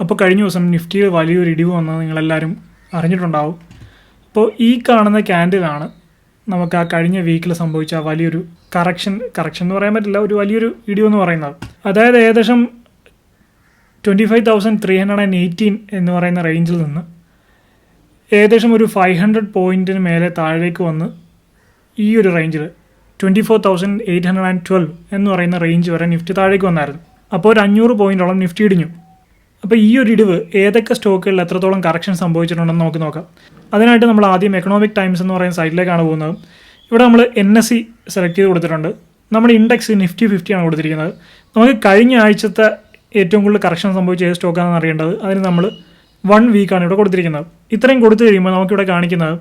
അപ്പോൾ കഴിഞ്ഞ ദിവസം നിഫ്റ്റിയിൽ വലിയൊരു ഇടിവ് വന്നത് നിങ്ങളെല്ലാവരും അറിഞ്ഞിട്ടുണ്ടാവും. അപ്പോൾ ഈ കാണുന്ന ക്യാൻഡിലാണ് നമുക്ക് ആ കഴിഞ്ഞ വീക്കിൽ സംഭവിച്ച വലിയൊരു കറക്ഷൻ കറക്ഷൻ എന്ന് പറയാൻ പറ്റില്ല ഒരു വലിയൊരു ഇടിവ് എന്ന് പറയുന്നത്. അതായത് ഏകദേശം twenty five thousand three hundred and eighteen എന്ന് പറയുന്ന റേഞ്ചിൽ നിന്ന് ഏകദേശം ഒരു ഫൈവ് ഹൺഡ്രഡ് പോയിന്റിന് മേലെ താഴേക്ക് വന്ന് ഈ ഒരു റേഞ്ചിൽ twenty four thousand eight hundred and twelve എന്ന് പറയുന്ന റേഞ്ച് വരെ നിഫ്റ്റി താഴേക്ക് വന്നായിരുന്നു. അപ്പോൾ ഒരു അഞ്ഞൂറ് പോയിന്റോളം നിഫ്റ്റി ഇടിഞ്ഞു. അപ്പോൾ ഈ ഒരു ഇടിവ് ഏതൊക്കെ സ്റ്റോക്കുകളിൽ എത്രത്തോളം കറക്ഷൻ സംഭവിച്ചിട്ടുണ്ടെന്ന് നമുക്ക് നോക്കാം. അതിനായിട്ട് നമ്മൾ ആദ്യം എക്കണോമിക് ടൈംസ് എന്ന് പറയുന്ന സൈറ്റിലേക്കാണ് പോകുന്നത്. ഇവിടെ നമ്മൾ എൻ എസ് സി സെലക്ട് ചെയ്ത് കൊടുത്തിട്ടുണ്ട്. നമ്മുടെ ഇൻഡെക്സ് നിഫ്റ്റി ഫിഫ്റ്റി ആണ് കൊടുത്തിരിക്കുന്നത്. നമുക്ക് കഴിഞ്ഞ ആഴ്ചത്തെ ഏറ്റവും കൂടുതൽ കറക്ഷൻ സംഭവിച്ച ഏത് സ്റ്റോക്കാണെന്ന് അറിയേണ്ടത്? അതിന് നമ്മൾ വൺ വീക്കാണ് ഇവിടെ കൊടുത്തിരിക്കുന്നത്. ഇത്രയും കൊടുത്തു കഴിയുമ്പോൾ നമുക്കിവിടെ കാണിക്കുന്നത്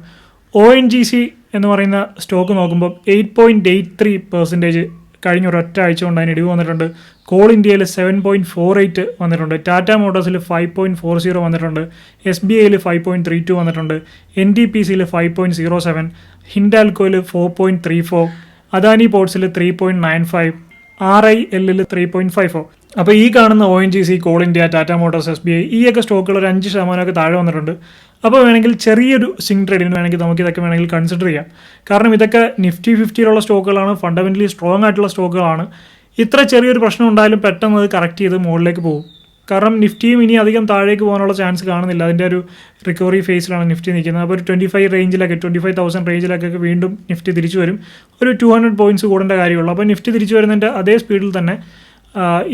ഒ എൻ ജി സി എന്ന് പറയുന്ന സ്റ്റോക്ക് നോക്കുമ്പോൾ eight point eight three percentage കഴിഞ്ഞ ഒരൊറ്റ ആഴ്ച കൊണ്ട് അതിന് ഇടിവ് വന്നിട്ടുണ്ട്. കോൾ ഇന്ത്യയിൽ സെവൻ പോയിന്റ് ഫോർ എയ്റ്റ് വന്നിട്ടുണ്ട്. ടാറ്റ മോട്ടോഴ്സിൽ ഫൈവ് പോയിന്റ് ഫോർ സീറോ വന്നിട്ടുണ്ട്. എസ് ബി ഐയിൽ ഫൈവ് പോയിന്റ് ത്രീ ടു വന്നിട്ടുണ്ട്. എൻ ഡി പി സിയിൽ five point zero seven ഹിൻഡാൽക്കോയിൽ four point three four Adani പോർട്സിൽ three point nine five R I എല്ലിൽ three point five four അപ്പോൾ ഈ കാണുന്ന O N G C Coal India Tata Motors S B I ഈ ഒക്കെ സ്റ്റോക്കുകൾ ഒരു അഞ്ച് ശതമാനമൊക്കെ താഴെ വന്നിട്ടുണ്ട്. അപ്പോൾ വേണമെങ്കിൽ ചെറിയൊരു സിങ് ട്രേഡിന് വേണമെങ്കിൽ നമുക്ക് ഇതൊക്കെ വേണമെങ്കിൽ കൺസിഡർ ചെയ്യാം. കാരണം ഇതൊക്കെ നിഫ്റ്റി ഫിഫ്റ്റിയിലുള്ള സ്റ്റോക്കുകളാണ് ഫണ്ടമെന്റലി സ്ട്രോങ് ആയിട്ടുള്ള സ്റ്റോക്കുകളാണ് ഇത്ര ചെറിയൊരു പ്രശ്നം ഉണ്ടായാലും പെട്ടെന്ന് അത് കറക്റ്റ് ചെയ്ത് മുകളിലേക്ക് പോകും. കാരണം നിഫ്റ്റിയും ഇനി അധികം താഴേക്ക് പോകാനുള്ള ചാൻസ് കാണുന്നില്ല. അതിന്റെ ഒരു റിക്കവറി ഫേസിലാണ് നിഫ്റ്റി നിൽക്കുന്നത്. അപ്പോൾ ഒരു ട്വന്റി ഫൈവ് റേഞ്ചിലൊക്കെ ട്വന്റി ഫൈവ് തൗസൻഡ് റേഞ്ചിലൊക്കെ വീണ്ടും നിഫ്റ്റി തിരിച്ചു വരും. ഒരു ടു ഹൺഡ്രഡ് പോയിന്റ്സ് കൂടേണ്ട കാര്യമുള്ളൂ. അപ്പോൾ നിഫ്റ്റി തിരിച്ചു വരുന്നതിന്റെ അതേ സ്പീഡിൽ തന്നെ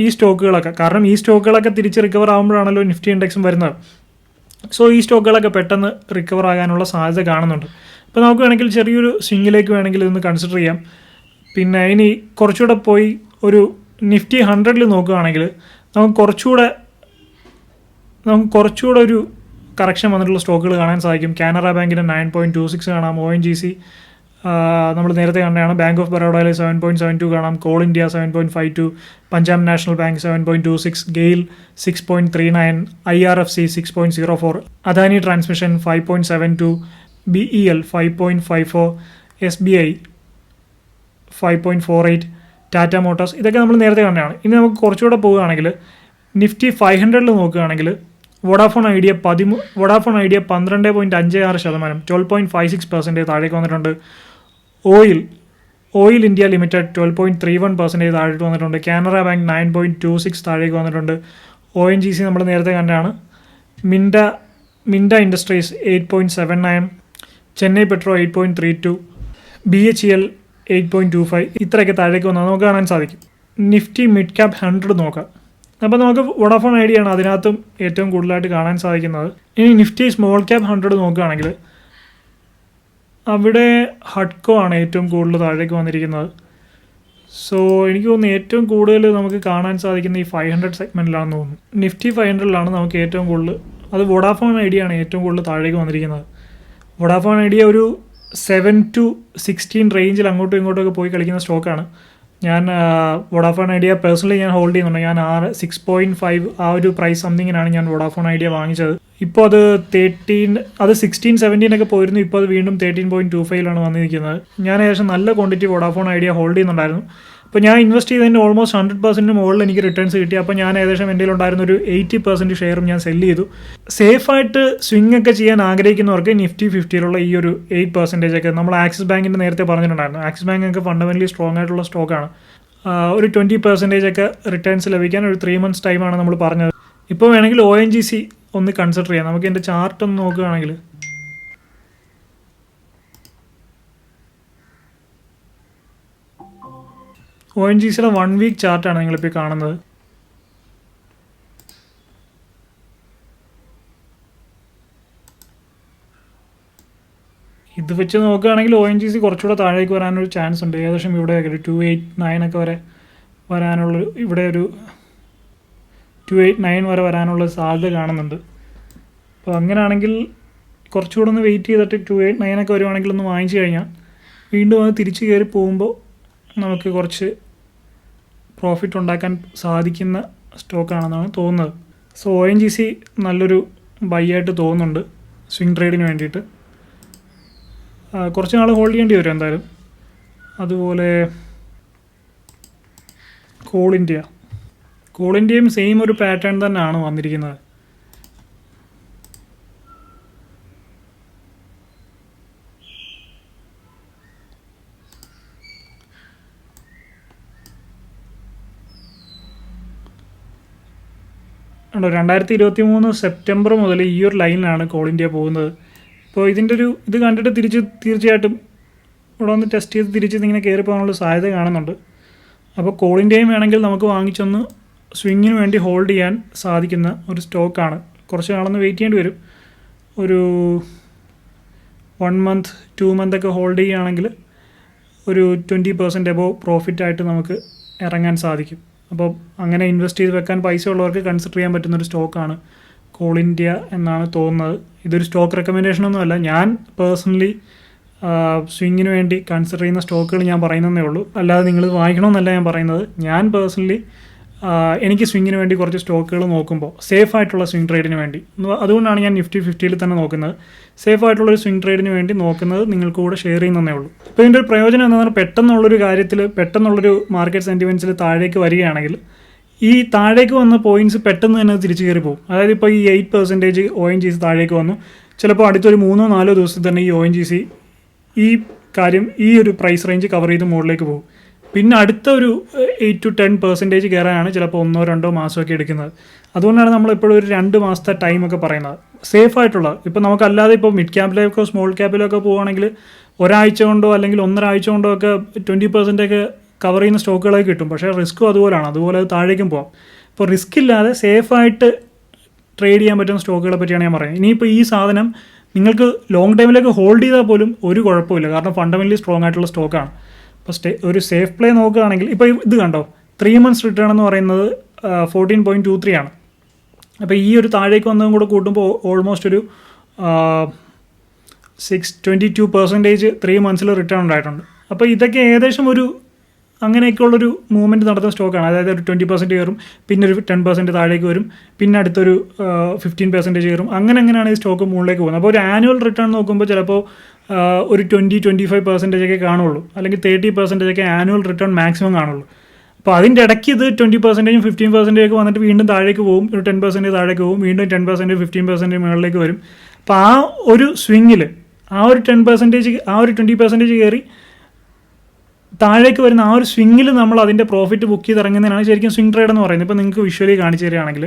ഈ സ്റ്റോക്കുകളൊക്കെ കാരണം ഈ സ്റ്റോക്കുകളൊക്കെ തിരിച്ച് റിക്കവർ ആകുമ്പോഴാണല്ലോ നിഫ്റ്റി ഇൻഡെക്സും വരുന്നത്. സോ ഈ സ്റ്റോക്കുകളൊക്കെ പെട്ടെന്ന് റിക്കവർ ആകാനുള്ള സാധ്യത കാണുന്നുണ്ട്. അപ്പോൾ നമുക്ക് വേണമെങ്കിൽ ചെറിയൊരു സ്വിങ്ങിലേക്ക് വേണമെങ്കിൽ ഇതൊന്ന് കൺസിഡർ ചെയ്യാം. പിന്നെ ഇനി കുറച്ചുകൂടെ പോയി ഒരു നിഫ്റ്റി ഹൺഡ്രഡിൽ നോക്കുകയാണെങ്കിൽ നമുക്ക് കുറച്ചുകൂടെ നമുക്ക് കുറച്ചുകൂടെ ഒരു കറക്ഷൻ വന്നിട്ടുള്ള സ്റ്റോക്കുകൾ കാണാൻ സാധിക്കും. കാനറ ബാങ്കിന്റെ നയൻ പോയിന്റ് ടു സിക്സ് കാണാം ഒ എൻ ജി സി നമ്മൾ നേരത്തെ കണ്ടതാണ് ബാങ്ക് ഓഫ് ബറോഡയിൽ സെവൻ പോയിന്റ് സെവൻ ടു കാണാം. Coal India seven point five two Punjab National Bank seven point two six GAIL six point three nine I R F C six point zero four Adani Transmission five point seven two B E L five point five four S B I five point four eight Tata Motors ഇതൊക്കെ നമ്മൾ നേരത്തെ കണ്ടതാണ്. ഇനി നമുക്ക് കുറച്ചുകൂടെ പോവുകയാണെങ്കിൽ Nifty five ഹൺഡ്രഡിൽ നോക്കുകയാണെങ്കിൽ വോഡാഫോൺ ഐഡിയ പതിമൂ വോഡാഫോൺ ഐഡിയ പന്ത്രണ്ട് പോയിന്റ് അഞ്ച് ആറ് ശതമാനം twelve point five six percentage താഴേക്ക് വന്നിട്ടുണ്ട്. Oil Oil India Limited twelve point three one percentage താഴേക്ക് വന്നിട്ടുണ്ട്. Canara bank nine point two six താഴേക്ക് വന്നിട്ടുണ്ട്. ഒ എൻ ജി സി നമ്മൾ നേരത്തെ കണ്ടാണ്. Minda Minda Industries eight point seven nine Chennai Petro eight point three two B H L eight point two five ഇത്രയൊക്കെ താഴേക്ക് വന്നാൽ നമുക്ക് കാണാൻ സാധിക്കും. നിഫ്റ്റി മിഡ് ക്യാപ് ഹൺഡ്രഡ് നോക്കാം. അപ്പോൾ നമുക്ക് വോഡാഫോൺ ഐഡിയ ആണ് അതിനകത്തും ഏറ്റവും കൂടുതലായിട്ട് കാണാൻ സാധിക്കുന്നത്. ഇനി നിഫ്റ്റി സ്മോൾ ക്യാപ് ഹൺഡ്രഡ് നോക്കുകയാണെങ്കിൽ അവിടെ ഹഡ്കോ ആണ് ഏറ്റവും കൂടുതൽ താഴേക്ക് വന്നിരിക്കുന്നത്. സോ എനിക്ക് തോന്നുന്നു ഏറ്റവും കൂടുതൽ നമുക്ക് കാണാൻ സാധിക്കുന്ന ഈ ഫൈവ് ഹൺഡ്രഡ് സെഗ്മെന്റിലാണെന്ന് തോന്നുന്നു. നിഫ്റ്റി ഫൈവ് ഹൺഡ്രഡിലാണ് നമുക്ക് ഏറ്റവും കൂടുതൽ അത് വോഡാഫോൺ ഐഡിയ ആണ് ഏറ്റവും കൂടുതൽ താഴേക്ക് വന്നിരിക്കുന്നത്. വോഡാഫോൺ ഐഡിയ ഒരു സെവൻ ടു സിക്സ്റ്റീൻ റേഞ്ചിൽ അങ്ങോട്ടും ഇങ്ങോട്ടും പോയി കളിക്കുന്ന സ്റ്റോക്കാണ് ഞാൻ വോഡാഫോൺ ഐഡിയ പേഴ്സണലി ഞാൻ ഹോൾഡ് ചെയ്യുന്നുണ്ട്. ഞാൻ ആറ് സിക്സ് പോയിന്റ് ഫൈവ് ആ ഒരു പ്രൈസ് സംതിങ്ങിനാണ് ഞാൻ വോഡാഫോൺ ഐഡിയ വാങ്ങിച്ചത്. ഇപ്പോൾ അത് തേർട്ടീൻ അത് സിക്സ്റ്റീൻ സെവന്റീൻ ഒക്കെ പോയിരുന്നു. ഇപ്പോൾ അത് വീണ്ടും തേർട്ടീൻ പോയിന്റ് ടു ഫൈവിലാണ് വന്നിരിക്കുന്നത്. ഞാൻ ഏകദേശം നല്ല ക്വാണ്ടിറ്റി വോഡാഫോൺ ഐഡിയ ഹോൾഡ് ചെയ്യുന്നുണ്ടായിരുന്നു. അപ്പോൾ ഞാൻ ഇൻവെസ്റ്റ് ചെയ്തതിന്റെ ഓൾമോസ്റ്റ് ഹൺഡ്രഡ് പെർസെന്റ് മുകളിൽ എനിക്ക് റിട്ടേൺസ് കിട്ടി. അപ്പോൾ ഞാൻ ഏകദേശം എന്റെ ഉണ്ടായിരുന്ന ഒരു എയ്റ്റി പെർസെന്റ് ഷെയറും ഞാൻ സെല്ല് ചെയ്തു. സേഫായിട്ട് സ്വിംഗ് ഒക്കെ ചെയ്യാൻ ആഗ്രഹിക്കുന്നവർക്ക് നിഫ്റ്റി ഫിഫ്റ്റിയിലുള്ള ഈ ഒരു എയ്റ്റ് പെർസെന്റേജ് ഒക്കെ നമ്മൾ ആക്സിസ് ബാങ്കിന്റെ നേരത്തെ പറഞ്ഞിട്ടുണ്ടായിരുന്നു. ആക്സിസ് ബാങ്ക് ഒക്കെ ഫണ്ടമെന്റലി സ്ട്രോങ് ആയിട്ടുള്ള സ്റ്റോക്കാണ് ഒരു ട്വന്റി പെർസെന്റേജ് ഒക്കെ റിട്ടേൺസ് ലഭിക്കാൻ ഒരു ത്രീ മന്ത്സ് ടൈമാണ് നമ്മൾ പറഞ്ഞത്. ഇപ്പോൾ വേണമെങ്കിൽ ഒ എൻ ജി സി ഒന്ന് കൺസിഡർ ചെയ്യാം. നമുക്ക് എന്റെ ചാർട്ട് ഒന്ന് നോക്കുകയാണെങ്കിൽ. ഒ എൻ ജി സിയുടെ വൺ വീക്ക് ചാർട്ടാണ് നിങ്ങളിപ്പോൾ കാണുന്നത്. ഇത് വെച്ച് നോക്കുകയാണെങ്കിൽ ഒ എൻ ജി സി കുറച്ചുകൂടെ താഴേക്ക് വരാനൊരു ചാൻസ് ഉണ്ട്. ഏകദേശം ഇവിടെ ഒരു ടു എയ്റ്റ് നയൻ ഒക്കെ വരെ വരാനുള്ള ഇവിടെ ഒരു ടു എയ്റ്റ് നയൻ വരെ വരാനുള്ള സാധ്യത കാണുന്നുണ്ട്. അപ്പോൾ അങ്ങനെയാണെങ്കിൽ കുറച്ചുകൂടെ ഒന്ന് വെയിറ്റ് ചെയ്തിട്ട് ടു എയ്റ്റ് നയൻ ഒക്കെ വരുവാണെങ്കിൽ ഒന്ന് വാങ്ങിച്ചു കഴിഞ്ഞാൽ വീണ്ടും അത് തിരിച്ച് കയറി പോകുമ്പോൾ നമുക്ക് കുറച്ച് പ്രോഫിറ്റ് ഉണ്ടാക്കാൻ സാധിക്കുന്ന സ്റ്റോക്കാണെന്നാണ് തോന്നുന്നത്. So O N G C നല്ലൊരു ബൈ ആയിട്ട് തോന്നുന്നുണ്ട് സ്വിംഗ് ട്രേഡിന് വേണ്ടിയിട്ട്. കുറച്ച് നാൾ ഹോൾഡ് ചെയ്യേണ്ടി വരും എന്തായാലും. അതുപോലെ കോൾ ഇന്ത്യ സ്കൂളിന്റെയും സെയിം ഒരു പാറ്റേൺ തന്നെയാണ് വന്നിരിക്കുന്നത്. ഉണ്ടോ രണ്ടായിരത്തി ഇരുപത്തി മൂന്ന് സെപ്റ്റംബർ മുതൽ ഈ ഒരു ലൈനിലാണ് കോൾ ഇന്ത്യ പോകുന്നത്. ഇപ്പോൾ ഇതിന്റെ ഒരു ഇത് കണ്ടിട്ട് തിരിച്ച് തീർച്ചയായിട്ടും ഇവിടെ ഒന്ന് ടെസ്റ്റ് ചെയ്ത് തിരിച്ച് ഇതിങ്ങനെ കയറി പോകാനുള്ള സാധ്യത കാണുന്നുണ്ട്. അപ്പോൾ കോൾ ഇന്ത്യയും വേണമെങ്കിൽ നമുക്ക് വാങ്ങിച്ചൊന്ന് സ്വിങ്ങിന് വേണ്ടി ഹോൾഡ് ചെയ്യാൻ സാധിക്കുന്ന ഒരു സ്റ്റോക്കാണ് കുറച്ച് നാളൊന്ന് വെയിറ്റ് ചെയ്യേണ്ടി വരും. ഒരു വൺ മന്ത് ടു മന്ത് ഒക്കെ ഹോൾഡ് ചെയ്യുകയാണെങ്കിൽ ഒരു ട്വന്റി പെർസെന്റ് എബോ പ്രോഫിറ്റായിട്ട് നമുക്ക് ഇറങ്ങാൻ സാധിക്കും. അപ്പോൾ അങ്ങനെ ഇൻവെസ്റ്റ് ചെയ്ത് വെക്കാൻ പൈസ ഉള്ളവർക്ക് കൺസിഡർ ചെയ്യാൻ പറ്റുന്ന ഒരു സ്റ്റോക്കാണ് കോൾ ഇന്ത്യ എന്നാണ് തോന്നുന്നത്. ഇതൊരു സ്റ്റോക്ക് റെക്കമെൻഡേഷൻ ഒന്നുമല്ല ഞാൻ പേഴ്സണലി സ്വിങ്ങിന് വേണ്ടി കൺസിഡർ ചെയ്യുന്ന സ്റ്റോക്കുകൾ ഞാൻ പറയുന്നതേ ഉള്ളൂ. അല്ലാതെ നിങ്ങൾ വാങ്ങിക്കണമെന്നല്ല ഞാൻ പറയുന്നത്. ഞാൻ പേഴ്സണലി എനിക്ക് സ്വിങ്ങിന് വേണ്ടി കുറച്ച് സ്റ്റോക്കുകൾ നോക്കുമ്പോൾ സേഫ് ആയിട്ടുള്ള സ്വിങ് ട്രേഡിന് വേണ്ടി. എന്ന് അതുകൊണ്ടാണ് ഞാൻ നിഫ്റ്റി ഫിഫ്റ്റിയിൽ തന്നെ നോക്കുന്നത്. സേഫ് ആയിട്ടുള്ള ഒരു സ്വിങ് ട്രേഡിന് വേണ്ടി നോക്കുന്നത് നിങ്ങൾക്ക് കൂടെ ഷെയർ ചെയ്യുന്നതേ ഉള്ളൂ. അപ്പോൾ ഇതിന്റെ ഒരു പ്രയോജനം എന്താണെന്ന് പറഞ്ഞാൽ പെട്ടെന്നുള്ളൊരു കാര്യത്തിൽ പെട്ടെന്നുള്ളൊരു മാർക്കറ്റ് സെന്റിമെന്റ്സിൽ താഴേക്ക് വരികയാണെങ്കിൽ ഈ താഴേക്ക് വന്ന പോയിന്റ്സ് പെട്ടെന്ന് തന്നെ തിരിച്ചു കയറി പോകും അതായത് ഇപ്പോൾ ഈ eight percentage O N G C താഴേക്ക് വന്നു. ചിലപ്പോൾ അടുത്തൊരു മൂന്നോ നാലോ ദിവസത്തിൽ തന്നെ ഈ ഒ എൻ ജി സി ഈ കാര്യം ഈ ഒരു പ്രൈസ് റേഞ്ച് കവർ ചെയ്ത് മുകളിലേക്ക് പോകും. പിന്നെ അടുത്ത ഒരു എയ്റ്റ് ടു ടെൻ പെർസെന്റേജ് കയറാനാണ് ചിലപ്പോൾ ഒന്നോ രണ്ടോ മാസമൊക്കെ എടുക്കുന്നത്. അതുകൊണ്ടാണ് നമ്മൾ എപ്പോഴും ഒരു രണ്ട് മാസത്തെ ടൈമൊക്കെ പറയുന്നത്. സേഫ് ആയിട്ടുള്ള ഇപ്പോൾ നമുക്കല്ലാതെ ഇപ്പോൾ മിഡ് ക്യാപ്പിലേക്കോ സ്മോൾ ക്യാപ്പിലേക്കോ പോവുകയാണെങ്കിൽ ഒരാഴ്ച കൊണ്ടോ അല്ലെങ്കിൽ ഒന്നര ആഴ്ച കൊണ്ടോ ഒക്കെ ട്വന്റി പെർസെന്റൊക്കെ കവർ ചെയ്യുന്ന സ്റ്റോക്കുകളൊക്കെ കിട്ടും. പക്ഷേ റിസ്ക്കും അതുപോലെയാണ് അതുപോലെ അത് താഴേക്കും പോകാം ഇപ്പോൾ റിസ്ക് ഇല്ലാതെ സേഫായിട്ട് ട്രേഡ് ചെയ്യാൻ പറ്റുന്ന സ്റ്റോക്കുകളെ പറ്റിയാണ് ഞാൻ പറയുന്നത്. ഇനിയിപ്പോൾ ഈ സാധനം നിങ്ങൾക്ക് ലോങ് ടൈമിലേക്ക് ഹോൾഡ് ചെയ്താൽ പോലും ഒരു കുഴപ്പമില്ല. കാരണം ഫണ്ടമെന്റലി സ്ട്രോങ് ആയിട്ടുള്ള സ്റ്റോക്കാണ് അപ്പോൾ സ്റ്റേ ഒരു സേഫ് പ്ലേ നോക്കുകയാണെങ്കിൽ ഇപ്പോൾ ഇത് കണ്ടോ? ത്രീ മന്ത്സ് റിട്ടേൺ എന്ന് പറയുന്നത് ഫോർട്ടീൻ പോയിന്റ് ടു ത്രീ ആണ്. അപ്പോൾ ഈ ഒരു താഴേക്ക് വന്നതും കൂടെ കൂട്ടുമ്പോൾ ഓൾമോസ്റ്റ് ഒരു six twenty two percentage three മന്ത്സിൽ return ഉണ്ടായിട്ടുണ്ട്. അപ്പോൾ ഇതൊക്കെ ഏകദേശം ഒരു അങ്ങനെയൊക്കെയുള്ളൊരു മൂവ്മെന്റ് നടത്തുന്ന സ്റ്റോക്കാണ് അതായത് ഒരു ട്വന്റി പെർസെന്റ് കയറും പിന്നെ ഒരു ടെൻ പെർസെന്റ് താഴേക്ക് വരും പിന്നെ അടുത്തൊരു ഫിഫ്റ്റീൻ പെർസെന്റേജ് കയറും. അങ്ങനെ അങ്ങനെയാണ് ഈ സ്റ്റോക്ക് മുകളിലേക്ക് പോകുന്നത്. അപ്പോൾ ഒരു ആനുവൽ റിട്ടേൺ നോക്കുമ്പോൾ ചിലപ്പോൾ ഒരു ട്വന്റി ട്വന്റി ഫൈവ് പെർസെന്റേജ് ഒക്കെ കാണുള്ളൂ. അല്ലെങ്കിൽ തേർട്ടി പെർസെന്റേജ് ഒക്കെ ആനുവൽ റിട്ടേൺ മാക്സിമം കാണുള്ളൂ. അപ്പോൾ അതിന്റെ ഇടയ്ക്ക് ഇത് ട്വന്റി പെർസെന്റേജും ഫിഫ്റ്റീൻ പെർസെന്റേജ് ഒക്കെ വന്നിട്ട് വീണ്ടും താഴേക്ക് പോകും. ഒരു ടെൻ പെർസെന്റേജ് താഴേക്ക് പോകും. വീണ്ടും ടെൻ പെർസെന്റേജ് ഫിഫ്റ്റീൻ പെർസെന്റേജ് മുകളിലേക്ക് വരും. അപ്പോൾ ആ ഒരു സ്വിങ്ങിൽ ആ ഒരു ടെൻ പെർസെന്റേജ് ആ ഒരു ട്വന്റി പെർസെന്റേജ് കയറി താഴേക്ക് വരുന്ന ആ ഒരു സ്വിങ്ങിൽ നമ്മൾ അതിന്റെ പ്രോഫിറ്റ് ബുക്ക് ചെയ്ത് ഇറങ്ങുന്നതിനാണ് ശരിക്കും സ്വിംഗ് ട്രേഡ് എന്ന് പറയുന്നത്. ഇപ്പോൾ നിങ്ങൾക്ക് വിഷ്വലി കാണിച്ചു തരികയാണെങ്കിൽ.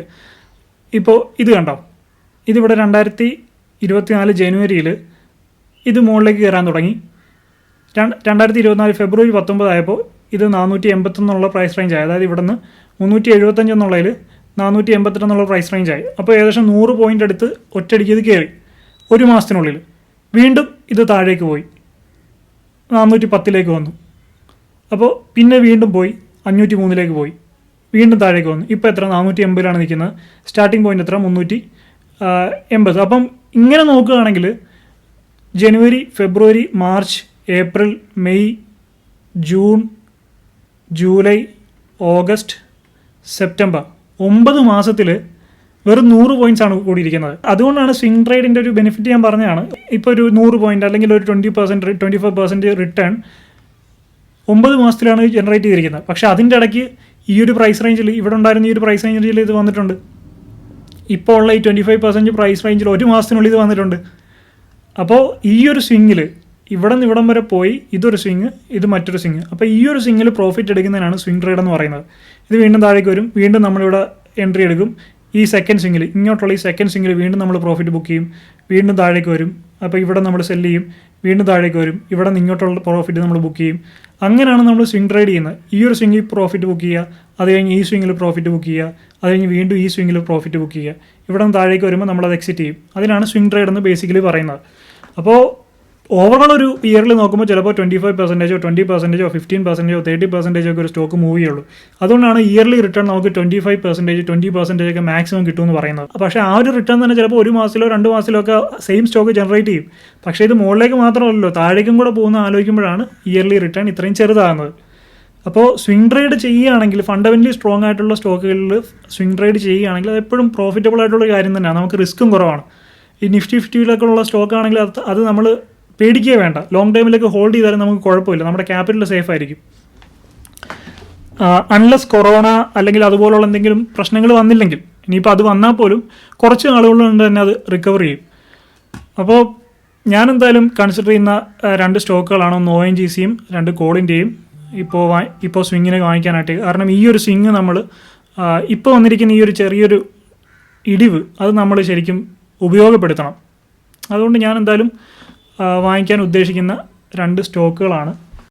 ഇപ്പോൾ ഇത് കണ്ടോ? ഇതിവിടെ രണ്ടായിരത്തി ഇരുപത്തിനാല് ജനുവരിയിൽ ഇത് മുകളിലേക്ക് കയറാൻ തുടങ്ങി. രണ്ട് രണ്ടായിരത്തി ഇരുപത്തിനാല് ഫെബ്രുവരി പത്തൊമ്പതായപ്പോൾ ഇത് നാനൂറ്റി എൺപത്തൊന്നുള്ള പ്രൈസ് റേഞ്ച് ആയി. അതായത് ഇവിടുന്ന് മുന്നൂറ്റി എഴുപത്തഞ്ച് എന്നുള്ളതിൽ നാനൂറ്റി എൺപത്തെട്ട് എന്നുള്ള പ്രൈസ് റേഞ്ച് ആയി. അപ്പോൾ ഏകദേശം നൂറ് പോയിന്റ് എടുത്ത് ഒറ്റയടിക്ക് ഇത് കയറി. ഒരു മാസത്തിനുള്ളിൽ വീണ്ടും ഇത് താഴേക്ക് പോയി. നാനൂറ്റി പത്തിലേക്ക് വന്നു. അപ്പോൾ പിന്നെ വീണ്ടും പോയി. അഞ്ഞൂറ്റി മൂന്നിലേക്ക് പോയി. വീണ്ടും താഴേക്ക് വന്നു. ഇപ്പോൾ എത്ര? നാനൂറ്റി എൺപതിലാണ് നിൽക്കുന്നത്. സ്റ്റാർട്ടിംഗ് പോയിന്റ് എത്ര? മുന്നൂറ്റി എൺപത്. അപ്പം ഇങ്ങനെ നോക്കുകയാണെങ്കിൽ ജനുവരി ഫെബ്രുവരി March April May June July August September. ഒമ്പത് മാസത്തിൽ വെറും നൂറ് പോയിന്റ്സ് ആണ് കൂടിയിരിക്കുന്നത്. അതുകൊണ്ടാണ് സ്വിംഗ് ട്രേഡിന്റെ ഒരു ബെനിഫിറ്റ് ഞാൻ പറഞ്ഞതാണ്. ഇപ്പോൾ ഒരു നൂറ് പോയിന്റ് അല്ലെങ്കിൽ ഒരു twenty percent twenty five percent return ഒമ്പത് മാസത്തിലാണ് ജനറേറ്റ് ചെയ്തിരിക്കുന്നത്. പക്ഷേ അതിന്റെ ഇടയ്ക്ക് ഈ ഒരു പ്രൈസ് റേഞ്ചിൽ ഇവിടെ ഉണ്ടായിരുന്ന ഈ ഒരു പ്രൈസ് റേഞ്ചിൽ ഇത് വന്നിട്ടുണ്ട്. ഇപ്പോൾ ഉള്ള ഈ ട്വന്റി ഫൈവ് പെർസെന്റ് പ്രൈസ് റേഞ്ചിൽ ഒരു മാസത്തിനുള്ളിൽ ഇത് വന്നിട്ടുണ്ട്. അപ്പോൾ ഈ ഒരു സ്വിങ്ങിൽ ഇവിടെ നിന്ന് ഇവിടം വരെ പോയി ഇതൊരു സ്വിങ് ഇത് മറ്റൊരു സ്വിങ് അപ്പോൾ ഈ ഒരു സ്വിങ്ങിൽ പ്രോഫിറ്റ് എടുക്കുന്നതിനാണ് സ്വിംഗ് ട്രേഡ് എന്ന് പറയുന്നത്. ഇത് വീണ്ടും താഴേക്ക് വരും വീണ്ടും നമ്മളിവിടെ എൻട്രി എടുക്കും. ഈ സെക്കൻഡ് സ്വിങ്ങിൽ ഇങ്ങോട്ടുള്ള ഈ സെക്കൻഡ് സ്വിങ്ങിൽ വീണ്ടും നമ്മൾ പ്രോഫിറ്റ് ബുക്ക് ചെയ്യും വീണ്ടും താഴേക്ക് വരും. അപ്പോൾ ഇവിടെ നമ്മൾ സെല്ല് ചെയ്യും വീണ്ടും താഴേക്ക് വരും. ഇവിടെ നിന്ന് ഇങ്ങോട്ടുള്ള പ്രോഫിറ്റ് നമ്മൾ ബുക്ക് ചെയ്യും. അങ്ങനെയാണ് നമ്മൾ സ്വിംഗ് ട്രേഡ് ചെയ്യുന്നത്. ഈ ഒരു സ്വിങ്ങിൽ പ്രോഫിറ്റ് ബുക്ക് ചെയ്യുക അത് കഴിഞ്ഞ് ഈ സ്വിങ്ങിൽ പ്രോഫിറ്റ് ബുക്ക് ചെയ്യുക അത് കഴിഞ്ഞ് വീണ്ടും ഈ സ്വിങ്ങിൽ പ്രോഫിറ്റ് ബുക്ക് ചെയ്യുക. ഇവിടെ നിന്ന് താഴേക്ക് വരുമ്പോൾ നമ്മൾ അത് എക്സിറ്റ് ചെയ്യും. അതിനാണ് സ്വിംഗ് ട്രേഡ് എന്ന് ബേസിക്കലി പറയുന്നത്. അപ്പോൾ ഓവറോൾ ഒരു ഇയറിൽ നോക്കുമ്പോൾ ചിലപ്പോൾ ട്വന്റി ഫൈവ് പെർസെന്റേജോ ട്വന്റി പെർസെന്റേജോ ഫിഫ്റ്റീൻ പെർസെന്റേജോ തേർട്ടി പെർസെന്റേജോ ഒക്കെ ഒരു സ്റ്റോക്ക് മൂവ് ചെയ്യുള്ളൂ. അതുകൊണ്ടാണ് ഇയർലി റിട്ടേൺ നമുക്ക് twenty five percentage twenty percentage ഒക്കെ മാക്സിമം കിട്ടുമെന്ന് പറയുന്നത്. പക്ഷേ ആ ഒരു റിട്ടേൺ തന്നെ ചിലപ്പോൾ ഒരു മാസത്തിലോ രണ്ട് മാസത്തിലോ ഒക്കെ സെയിം സ്റ്റോക്ക് ജനറേറ്റ് ചെയ്യും. പക്ഷേ ഇത് മുകളിലേക്ക് മാത്രമല്ലല്ലോ താഴേക്കും കൂടെ പോകുന്ന ആലോചിക്കുമ്പോഴാണ് ഇയർലി റിട്ടേൺ ഇത്രയും ചെറുതാകുന്നത്. അപ്പോൾ സ്വിംഗ് ട്രേഡ് ചെയ്യുകയാണെങ്കിൽ ഫണ്ടമെന്റലി സ്ട്രോങ് ആയിട്ടുള്ള സ്റ്റോക്കുകളിൽ സ്വിംഗ് ട്രേഡ് ചെയ്യുകയാണെങ്കിൽ അത് എപ്പോഴും പ്രോഫിറ്റബിൾ ആയിട്ടുള്ള കാര്യം തന്നെയാണ്. നമുക്ക് റിസ്ക്കും കുറവാണ്. ഈ നിഫ്റ്റി ഫിഫ്റ്റിയിലൊക്കെ ഉള്ള സ്റ്റോക്ക് ആണെങ്കിൽ അത് അത് നമ്മൾ പേടിക്കുകയേ വേണ്ട. ലോങ് ടൈമിലേക്ക് ഹോൾഡ് ചെയ്താലും നമുക്ക് കുഴപ്പമില്ല. നമ്മുടെ ക്യാപിറ്റൽ സേഫ് ആയിരിക്കും. അൺലെസ് കൊറോണ അല്ലെങ്കിൽ അതുപോലുള്ള എന്തെങ്കിലും പ്രശ്നങ്ങൾ വന്നില്ലെങ്കിൽ ഇനിയിപ്പോൾ അത് വന്നാൽ പോലും കുറച്ച് നാളുകളുണ്ട് തന്നെ അത് റിക്കവർ ചെയ്യും. അപ്പോൾ ഞാൻ എന്തായാലും കൺസിഡർ ചെയ്യുന്ന രണ്ട് സ്റ്റോക്കുകളാണ് ഒന്ന് ഒ എൻ ജി സിയും രണ്ട് കോളിന്റെയും ഇപ്പോൾ വാ ഇപ്പോൾ സ്വിങ്ങിനെ വാങ്ങിക്കാനായിട്ട് കാരണം ഈ ഒരു സ്വിങ് നമ്മൾ ഇപ്പോൾ വന്നിരിക്കുന്ന ഈ ഒരു ചെറിയൊരു ഇടിവ് അത് നമ്മൾ ശരിക്കും ഉപയോഗപ്പെടുത്തണം. അതുകൊണ്ട് ഞാൻ എന്തായാലും വാങ്ങിക്കാൻ ഉദ്ദേശിക്കുന്ന രണ്ട് സ്റ്റോക്കുകളാണ്